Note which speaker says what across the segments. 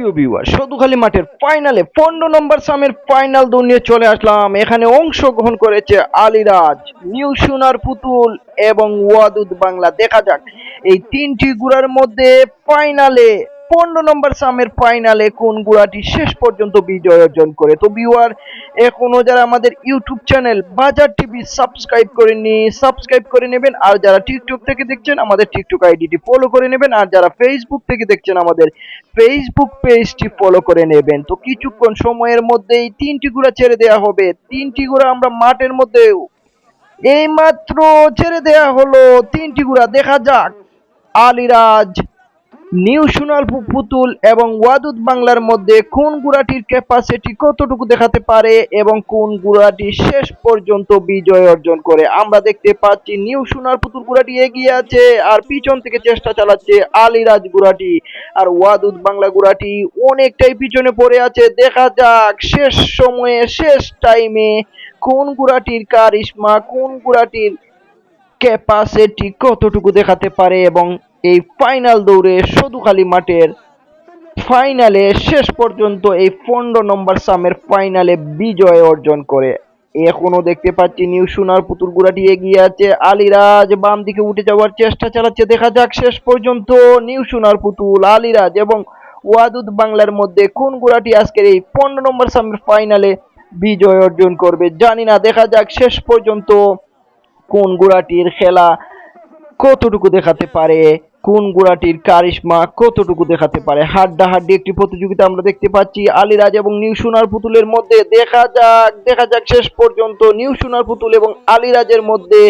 Speaker 1: প্রিয় ভিউয়ার সদুখালী মাঠের ফাইনালে পনেরো নম্বর সামের ফাইনাল দৌড় নিয়ে চলে আসলাম। এখানে অংশগ্রহণ করেছে আলিরাজ নিউ সোনার পুতুল এবং ওয়াদুদ বাংলা। দেখা যাক, এই তিনটি গুড়ার মধ্যে ফাইনালে পনেরো নম্বর সামের ফাইনালে কোন গুড়াটি শেষ পর্যন্ত বিজয় অর্জন করে? তো ভিউয়ার এখনও যারা আমাদের YouTube channel Bazar TV subscribe করেননি, সাবস্ক্রাইব করে নেবেন। আর যারা টিকটক থেকে দেখছেন, আমাদের টিকটক আইডিটি ফলো করে নেবেন। আর যারা ফেসবুক থেকে দেখছেন, আমাদের ফেসবুক পেজটি ফলো করে নেবেন। তো কিছুক্ষণ সময়ের মধ্যেই তিনটি গুড়া ছেড়ে দেওয়া হবে। তিনটি গুড়া আমরা মাঠের মধ্যে এই মাত্র ছেড়ে দেয়া হলো। তিনটি গুড়া দেখা যাক। আলিরাজ নিউ সোনাল পুতুল এবং ওয়াদুদ বাংলার মধ্যে কোন গুড়াটির ক্যাপাসিটি কতটুকু দেখাতে পারে এবং কোন গুড়াটি শেষ পর্যন্ত বিজয় অর্জন করে? আমরা দেখতে পাচ্ছি নিউ সোনাল পুতুল গুড়াটি এগিয়ে আছে আর পিছন থেকে চেষ্টা চালাচ্ছে আলিরাজ গুড়াটি। আর ওয়াদুদ বাংলা গুড়াটি অনেকটাই পিছনে পড়ে আছে। দেখা যাক শেষ সময়ে, শেষ টাইমে কোন গুড়াটির কারিশমা কোন গুড়াটির ক্যাপাসিটি কতটুকু দেখাতে পারে এবং এই ফাইনাল দৌড়ে সদুখালী মাঠের ফাইনালে শেষ পর্যন্ত এই পনেরো নম্বর সামের ফাইনালে বিজয় অর্জন করে। এখনও দেখতে পাচ্ছি নিউ সোনার পুতুল গুড়াটি এগিয়ে আছে। আলিরাজ বাম দিকে উঠে যাওয়ার চেষ্টা চালাচ্ছে। দেখা যাক শেষ পর্যন্ত নিউ সোনার পুতুল, আলিরাজ এবং ওয়াদুদ বাংলার মধ্যে কোন গুড়াটি আজকের এই পনেরো নম্বর সামের ফাইনালে বিজয় অর্জন করবে জানি না। দেখা যাক শেষ পর্যন্ত কোন গুড়াটির খেলা কতটুকু দেখাতে পারে। কোন গুড়াটির কারিশমা কতটুকু দেখাতে পারে? হাড্ডাহাড্ডি একটি প্রতিযোগিতা আমরা দেখতে পাচ্ছি। আলিরাজ এবং নিউ সোনার পুতুলের মধ্যে দেখা যাক দেখা যাক শেষ পর্যন্ত নিউ সোনার পুতুল এবং আলিরাজের মধ্যে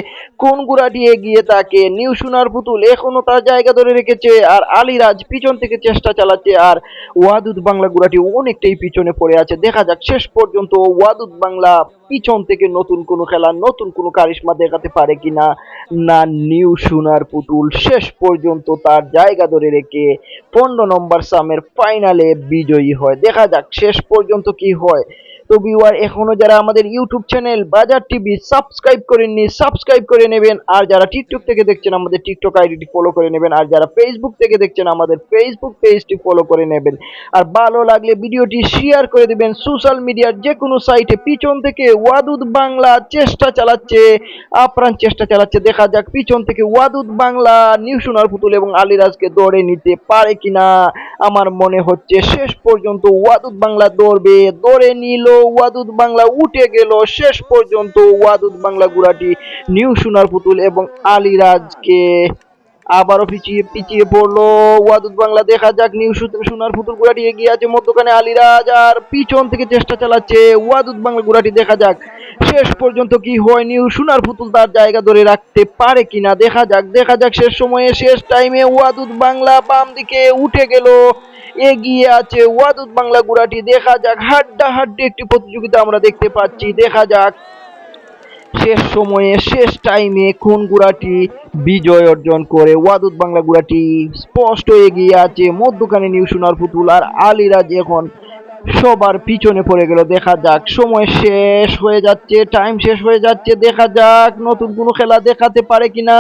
Speaker 1: কোন গুড়াটি এগিয়ে থাকে। নিউ সোনার পুতুল এখনও তার জায়গা ধরে রেখেছে আর আলিরাজ পিছন থেকে চেষ্টা চালাচ্ছে আর ওয়াদুদ বাংলা গুড়াটি অনেকটাই পিছনে পড়ে আছে। দেখা যাক শেষ পর্যন্ত ওয়াদুদ বাংলা পিছন থেকে নতুন কোনো খেলা, নতুন কোনো কারিশমা দেখাতে পারে কিনা, না নিউ সোনার পুতুল। শেষ পর্যন্ত তার জায়গা ধরে রেখে পনেরো নম্বর সামের ফাইনালে বিজয়ী হয়। দেখা যাক শেষ পর্যন্ত কি হয়। তো ভিউয়ার এখনও যারা আমাদের YouTube channel Bazar TV subscribe করেননি সাবস্ক্রাইব করে নেবেন। আর যারা টিকটক থেকে দেখছেন, আমাদের টিকটক আইডিটি ফলো করে নেবেন। আর যারা ফেসবুক থেকে দেখছেন, আমাদের ফেসবুক পেজটি ফলো করে নেবেন। আর ভালো লাগলে ভিডিওটি শেয়ার করে দিবেন। সোশ্যাল মিডিয়ার যে কোনো সাইটে পিছন থেকে ওয়াদুদ বাংলা চেষ্টা চালাচ্ছে। আপ্রাণ চেষ্টা চালাচ্ছে। দেখা যাক পিছন থেকে ওয়াদুদ বাংলা, নিউ সোনার পুতুল এবং আলিরাজকে দৌড়ে নিতে পারে কিনা। আমার মনে হচ্ছে শেষ পর্যন্ত ওয়াদুদ বাংলা দৌড়বে। দৌড়ে নিল ওয়াদুদ বাংলা উঠে গেল। শেষ পর্যন্ত ওয়াদুদ বাংলা গুড়াটি নিউ সোনার পুতুল এবং আলিরাজকে আবারও পিছিয়ে পিছিয়ে পড়ল। ওয়াদুদ বাংলা দেখা যাক নিউ সোনার পুতুল গুড়াটি এগিয়ে আছে মধ্যখানে আলিরাজ আর পিছন থেকে চেষ্টা চালাচ্ছে ওয়াদুদ বাংলা গুড়াটি। দেখা যাক শেষ পর্যন্ত কি হয়। নিউ সোনার পুতুল তার জায়গা ধরে রাখতে পারে কিনা। দেখা যাক দেখা যাক শেষ সময়ে, শেষ টাইমে ওয়াদুদ বাংলা বাম দিকে উঠে গেল। এগিয়ে আছে। ওয়াদুদ বাংলা গুড়াটি, দেখা যাক। হাড্ডা হাড্ডি একটি প্রতিযোগিতা আমরা দেখতে পাচ্ছি। দেখা যাক। শেষ সময়ে, শেষ টাইমে কোন গুড়াটি বিজয় অর্জন করে। ওয়াদুদ বাংলা গুড়াটি স্পষ্ট এগিয়ে আছে। মধ্যখানে নিউ সোনার পুতুল আর আলিরাজ এখন সবার পিছনে পড়ে গেল। দেখা যাক। সময় শেষ হয়ে যাচ্ছে টাইম শেষ হয়ে যাচ্ছে। দেখা যাক নতুন কোনো খেলা দেখাতে পারে কিনা।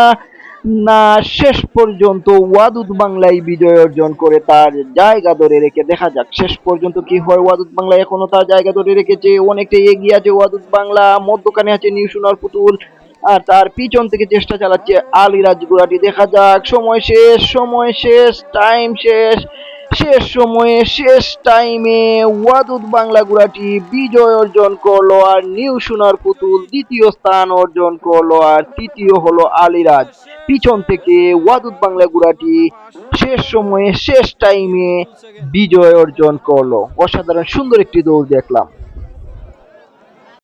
Speaker 1: শেষ পর্যন্ত ওয়াদুদ বাংলায় বিজয় অর্জন করে তার জায়গা ধরে রেখে, দেখা যাক, শেষ পর্যন্ত কি হয়। ওয়াদুদ বাংলা এখনও তার জায়গা ধরে রেখেছে অনেকটাই এগিয়ে আছে ওয়াদুদ বাংলা, মধ্যখানে আছে নিউ সোনার পুতুল, আর তার পিছন থেকে চেষ্টা চালাচ্ছে আলিরাজ গুড়াটি দেখা যাক, সময় শেষ সময় শেষ টাইম শেষ। শেষ সময়ে, শেষ টাইমে ওয়াদুদ বাংলা গুড়াটি বিজয় অর্জন করল আর নিউ সোনার পুতুল দ্বিতীয় স্থান অর্জন করল আর তৃতীয় হলো আলিরাজ। পিছন থেকে ওয়াদুদ বাংলা গুড়াটি শেষ সময়ে, শেষ টাইমে বিজয় অর্জন করল। অসাধারণ, সুন্দর একটি দৌড় দেখলাম।